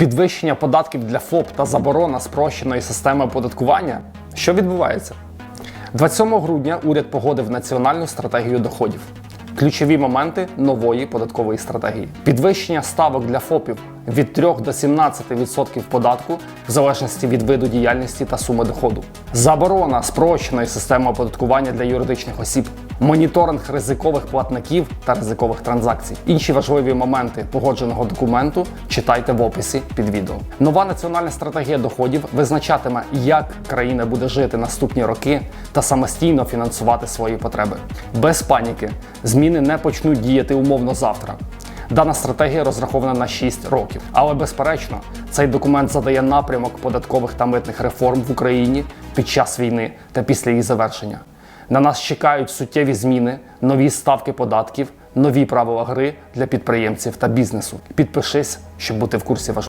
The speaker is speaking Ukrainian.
Підвищення податків для ФОП та заборона спрощеної системи оподаткування. Що відбувається? 27 грудня уряд погодив національну стратегію доходів. Ключові моменти нової податкової стратегії: підвищення ставок для ФОПів від 3 до 17% податку в залежності від виду діяльності та суми доходу, заборона спрощеної системи оподаткування для юридичних осіб, моніторинг ризикових платників та ризикових транзакцій. Інші важливі моменти погодженого документу читайте в описі під відео. Нова національна стратегія доходів визначатиме, як країна буде жити наступні роки та самостійно фінансувати свої потреби. Без паніки зміни не почнуть діяти умовно завтра. Дана стратегія розрахована на 6 років. Але безперечно, цей документ задає напрямок податкових та митних реформ в Україні під час війни та після її завершення. На нас чекають суттєві зміни, нові ставки податків, нові правила гри для підприємців та бізнесу. Підпишись, щоб бути в курсі важливого.